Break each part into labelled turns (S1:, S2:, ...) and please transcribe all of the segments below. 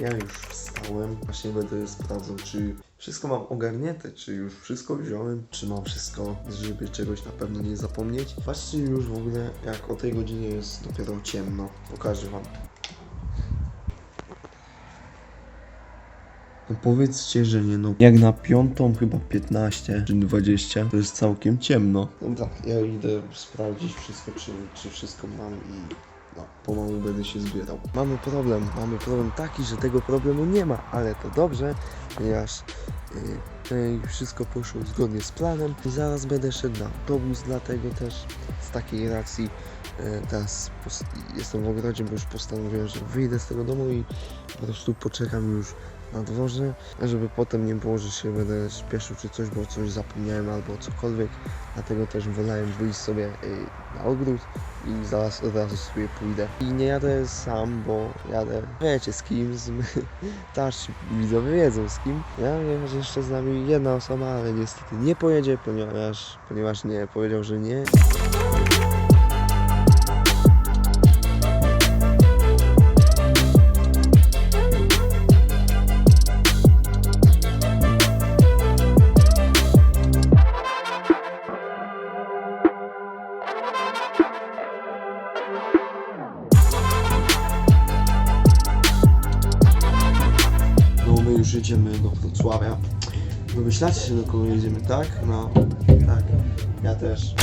S1: Ja już wstałem, właśnie będę sprawdzał, czy wszystko mam ogarnięte, czy już wszystko wziąłem, czy mam wszystko, żeby czegoś na pewno nie zapomnieć. Patrzcie już w ogóle, jak o tej godzinie jest dopiero ciemno. Pokażę wam. No powiedzcie, że nie no. Jak na piątą chyba 15 czy 20 to jest całkiem ciemno. Dobra, ja idę sprawdzić wszystko, czy, czy wszystko mam i no, pomału będę się zbierał. Mamy problem, mamy problem taki, że tego problemu nie ma, ale to dobrze, ponieważ yy, wszystko poszło zgodnie z planem i zaraz będę szedł na autobus, dlatego też z takiej racji yy, teraz jestem w ogrodzie, bo już postanowiłem, że wyjdę z tego domu i po prostu poczekam już na dworze, żeby potem nie było, że się będę śpieszył czy coś, bo coś zapomniałem albo cokolwiek, dlatego też wolałem wyjść sobie yy, na ogród i zaraz od razu sobie pójdę. I nie jadę sam, bo jadę, wiecie z kim, z starsi widzowie wiedzą z kim. Ja wiem, jeszcze z nami jedna osoba, ale niestety nie pojedzie, ponieważ, ponieważ nie, powiedział, że nie. Domyślacie się do kogo jedziemy, tak? No, tak. Ja też.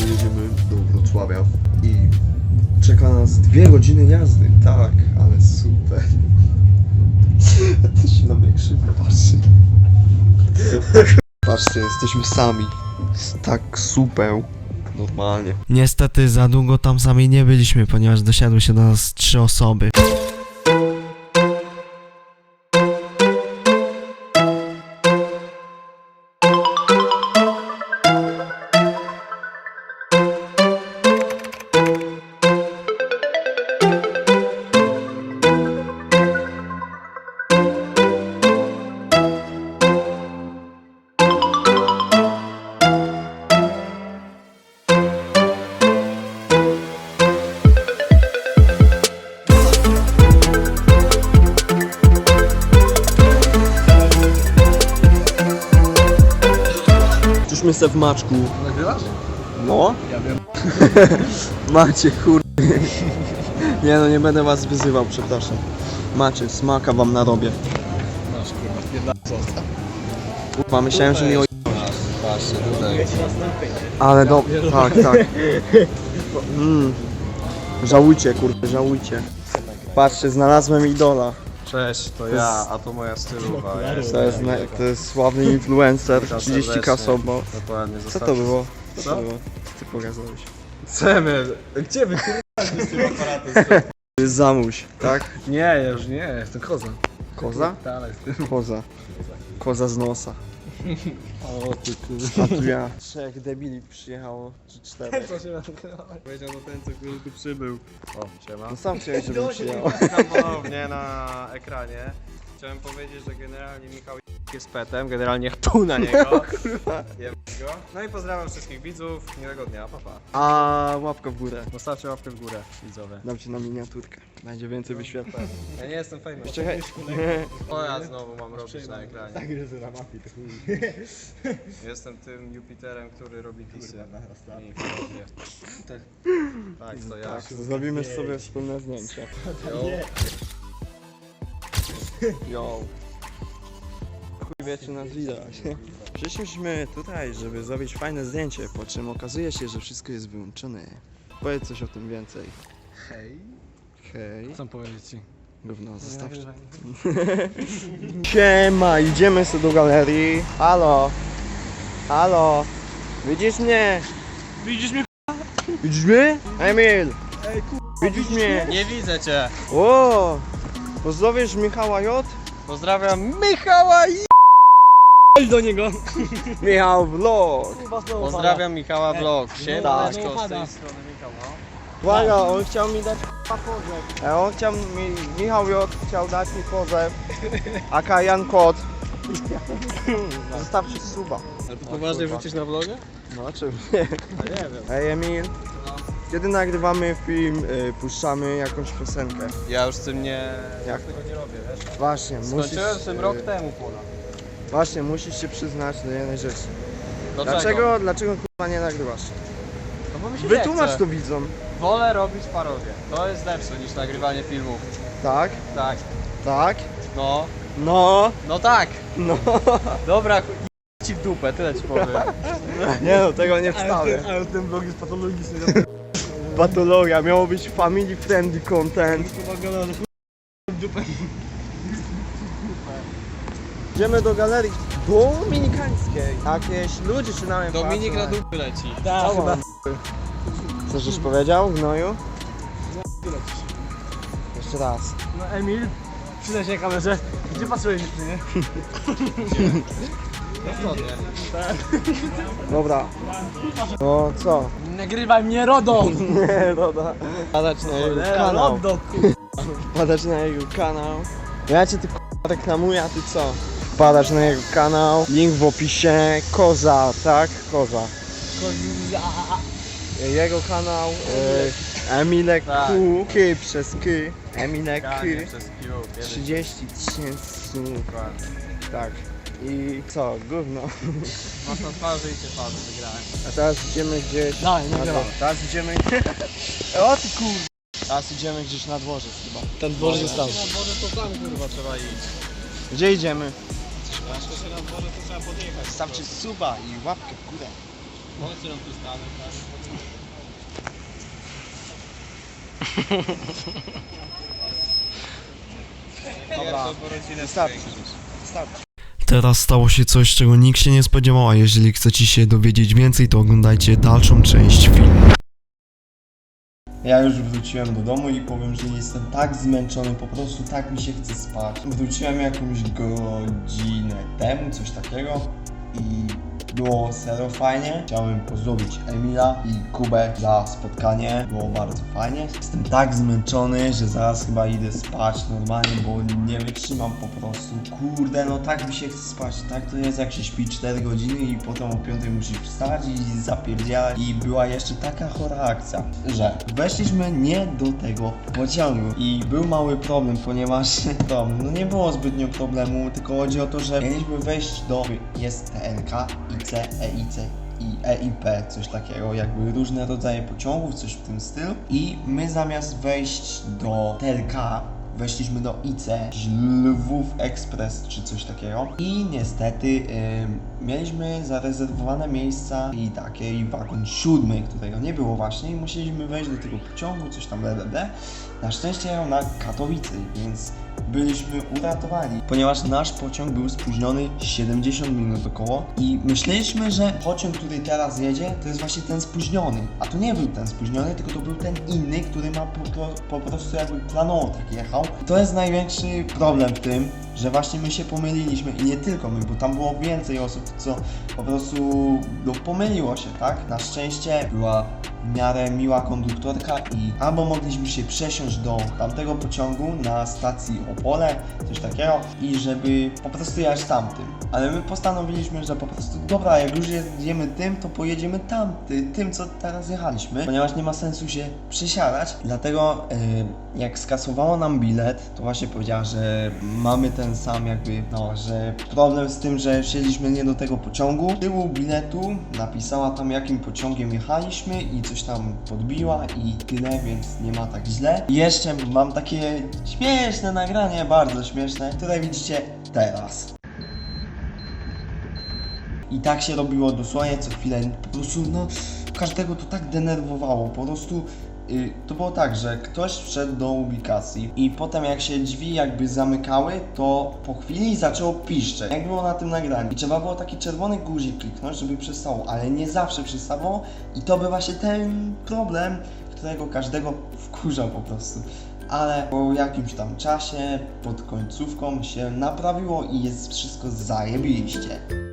S1: My jedziemy do Wrocławia i czeka nas dwie godziny jazdy. Tak, ale super. Ty się na mnie krzywy patrzy. Patrzcie, jesteśmy sami. Jest tak super. Normalnie.
S2: Niestety za długo tam sami nie byliśmy, ponieważ dosiadły się do nas trzy osoby.
S1: Se w maczku.
S3: Nagrywasz?
S1: No?
S3: Ja wiem.
S1: Macie kur... Nie no, nie będę was wyzywał, przepraszam. Macie, smaka wam narobię.
S3: Masz kurwa, jedna zostaw.
S1: Kurwa, myślałem, że mi o...
S3: Patrzcie tutaj.
S1: Ale do... Tak, tak. Mm. Żałujcie, kurde, żałujcie. Patrzcie, znalazłem idola.
S3: Cześć, to ja, a to moja stylowa. Ja
S1: To jest, na... to jest sławny influencer,
S3: Witam
S1: 30k
S3: serdecznie. Dokładnie,
S1: Co to było? Co
S3: Co?
S1: to było? Ty pokazałeś.
S3: Chcemy. Gdzie wy kurwa z tym aparatem?
S1: To jest zamuś, tak?
S3: Nie, ja już nie, jestem koza.
S1: Koza?
S3: Dalej.
S1: Koza. Koza z nosa.
S3: O ty kurwa.
S1: A tu ja. Trzech debili przyjechało, czy czterech.
S3: Co się Powiedział to ten, co który tu przybył. O, siema.
S1: No sam chciałeś, żebym przyjechał.
S3: Witam ponownie na ekranie. Chciałem powiedzieć, że generalnie Michał jest petem, generalnie chtu na niego. Go. No i pozdrawiam wszystkich widzów, miłego dnia, papa. Pa.
S1: A łapka w górę.
S3: Zostawcie łapkę w górę, widzowie.
S1: Dam ci na miniaturkę. Będzie więcej wyświetleń.
S3: Ja nie jestem famous.
S1: Czekaj.
S3: O ja znowu mam robić na ekranie.
S4: Tak, że na mapie to chuj.
S3: Jestem tym Jupiterem, który robi disy. I podobnie. Tak, to ja.
S1: Zrobimy sobie wspólne zdjęcie.
S3: Jo.
S1: Yo. Chuj wie, czy nas widać. Przyszliśmy tutaj, żeby zrobić fajne zdjęcie, po czym okazuje się, że wszystko jest wyłączone. Powiedz coś o tym więcej.
S3: Hej.
S1: Hej.
S3: Co powiedzieć ci?
S1: Gówno, zostawcie. Siema, idziemy sobie do galerii. Halo. Halo. Widzisz mnie?
S3: Widzisz mnie?
S1: Widzisz mnie? Emil.
S3: Ej, ku...
S1: Widzisz mnie?
S3: Nie widzę cię.
S1: O! Pozdrowisz Michała J?
S3: Pozdrawiam Michała i...
S4: do niego!
S1: Michał Vlog.
S3: Pozdrawiam Michała Vlog. Siema,
S1: Tak.
S3: z tej strony Michał, no.
S1: Uwaga, on chciał mi dać k***a pozew. E, on chciał mi, Michał J chciał dać mi pozew. Aka Jan Kot. Zostawcie suba.
S3: Ale to poważnie wrzucisz na vlogę?
S1: No czym nie?
S3: A nie wiem.
S1: Ej Emil. Kiedy nagrywamy film, y, puszczamy jakąś piosenkę.
S3: Ja już z tym nie...
S1: Jak?
S3: tego nie robię, wiesz?
S1: Właśnie, musisz...
S3: Skończyłem z tym
S1: y,
S3: rok temu ponad.
S1: Właśnie, musisz się przyznać do jednej rzeczy.
S3: Dlaczego?
S1: Dlaczego, dlaczego kurwa nie nagrywasz?
S3: No bo mi się
S1: Wytłumacz
S3: chce.
S1: to widzom.
S3: Wolę robić parodię. To jest lepsze niż nagrywanie filmów.
S1: Tak,
S3: Tak.
S1: tak,
S3: No.
S1: no,
S3: No tak.
S1: no.
S3: Dobra, ku- ci w dupę, tyle ci powiem.
S1: Nie no, tego nie wstawię.
S4: Ale ten vlog jest patologiczny.
S1: Patologia, miało być family friendly content. Idziemy do galerii dominikańskiej. Jakieś ludzie się na mnie
S3: Dominik na
S1: patrzą.
S3: dupy leci.
S4: Tak,
S1: Co on? Co żeś powiedział, gnoju? Jeszcze raz.
S4: No Emil, przyda się kamerze. Gdzie pasujesz jeszcze, nie?
S1: Dobra. No co?
S4: Nagrywaj mnie RODO!
S1: Nie, Roda. Padać na jego kanał.
S4: RODO,
S1: Wpadać na jego kanał. Ja cię ty k***a reklamuję, a ty co? Wpadać na jego kanał. Link w opisie. Koza, tak? Koza. Jego kanał. E, Emilek
S3: Tak.
S1: Q. Ky przez Ky. Emilek.
S3: Jeden
S1: 30 tysięcy. Tak. I co? Gówno.
S3: Masz na twarzy i cię padł, wygrałem.
S1: A teraz idziemy gdzieś. Na
S4: nagrywam.
S1: dwór. Teraz idziemy. o ty kur... Teraz idziemy gdzieś na dworzec chyba.
S4: Ten dworzec jest tam.
S3: Na dworze to tam kurwa trzeba iść.
S1: Gdzie idziemy?
S3: Zwłaszcza się na dworze to trzeba podjechać.
S1: Stawcie suba i łapkę w górę.
S3: Nam tu?
S1: Dobra.
S2: Teraz stało się coś, czego nikt się nie spodziewał, a jeżeli chcecie się dowiedzieć więcej, to oglądajcie dalszą część filmu.
S1: Ja już wróciłem do domu i powiem, że jestem tak zmęczony, po prostu tak mi się chce spać. Wróciłem jakąś godzinę temu, coś takiego i było serio fajnie. Chciałem pozdrowić Emila i Kubę za spotkanie, było bardzo fajnie. Jestem tak zmęczony, że zaraz chyba idę spać normalnie, bo nie wytrzymam po prostu. Kurde, no tak mi się chce spać, tak to jest jak się śpi 4 godziny i potem o 5 musisz wstać i zapierdzielać. I była jeszcze taka chora akcja, że weszliśmy nie do tego pociągu i był mały problem, ponieważ to, no nie było zbytnio problemu, tylko chodzi o to, że mieliśmy wejść do, jest TLK, IC, EIC i EIP, coś takiego, jakby różne rodzaje pociągów, coś w tym stylu. I my zamiast wejść do TLK, weszliśmy do IC, Lwów Express czy coś takiego. I niestety ym, mieliśmy zarezerwowane miejsca i takie i wagon siódmy, którego nie było właśnie i musieliśmy wejść do tego pociągu, coś tam BBB. Na szczęście jechał na Katowicy, więc byliśmy uratowani, ponieważ nasz pociąg był spóźniony 70 minut około i myśleliśmy, że pociąg, który teraz jedzie, to jest właśnie ten spóźniony, a to nie był ten spóźniony, tylko to był ten inny, który ma po, po prostu jakby planowo tak jechał. I to jest największy problem w tym, że właśnie my się pomyliliśmy i nie tylko my, bo tam było więcej osób, co po prostu no, pomyliło się, tak? Na szczęście była w miarę miła konduktorka i albo mogliśmy się przesiąść do tamtego pociągu na stacji Opole, coś takiego i żeby po prostu jechać tamtym. Ale my postanowiliśmy, że po prostu dobra, jak już jedziemy tym, to pojedziemy tamty, tym co teraz jechaliśmy, ponieważ nie ma sensu się przesiadać. Dlatego yy, jak skasowało nam bilet, to właśnie powiedziała, że mamy ten sam jakby, no, że problem z tym, że wsiedliśmy nie do tego pociągu. Z tyłu biletu napisała tam jakim pociągiem jechaliśmy i coś tam podbiła i tyle, więc nie ma tak źle. I jeszcze mam takie śmieszne nagranie, bardzo śmieszne, które widzicie teraz. I tak się robiło dosłownie co chwilę, po prostu no każdego to tak denerwowało, po prostu to było tak, że ktoś wszedł do ubikacji i potem jak się drzwi jakby zamykały, to po chwili zaczęło piszczeć, jak było na tym nagraniu. I trzeba było taki czerwony guzik kliknąć, żeby przestało, ale nie zawsze przestało i to był właśnie ten problem, którego każdego wkurzał po prostu. Ale po jakimś tam czasie, pod końcówką się naprawiło i jest wszystko zajebiście.